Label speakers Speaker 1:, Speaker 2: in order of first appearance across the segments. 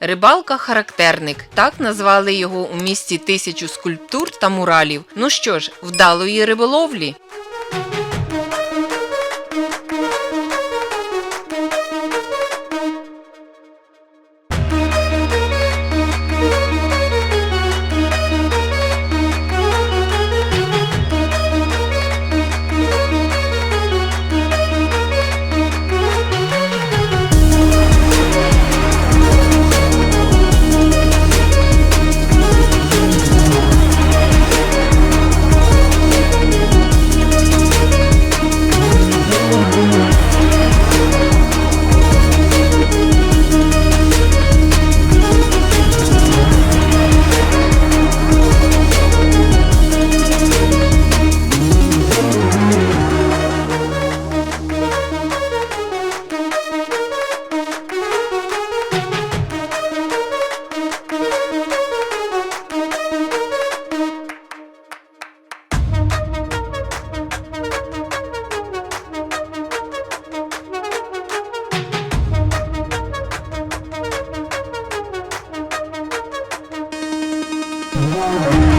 Speaker 1: Рибалка-характерник. Так назвали його у місті тисячу скульптур та муралів. Ну що ж, вдалої риболовлі! Thank you.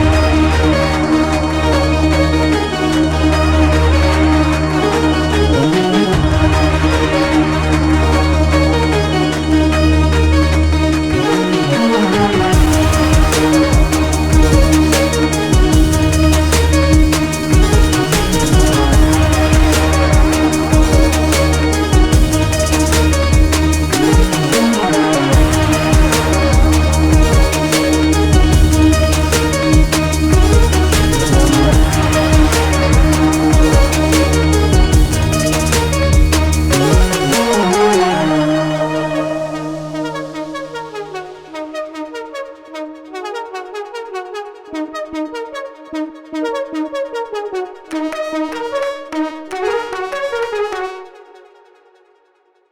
Speaker 1: thank you.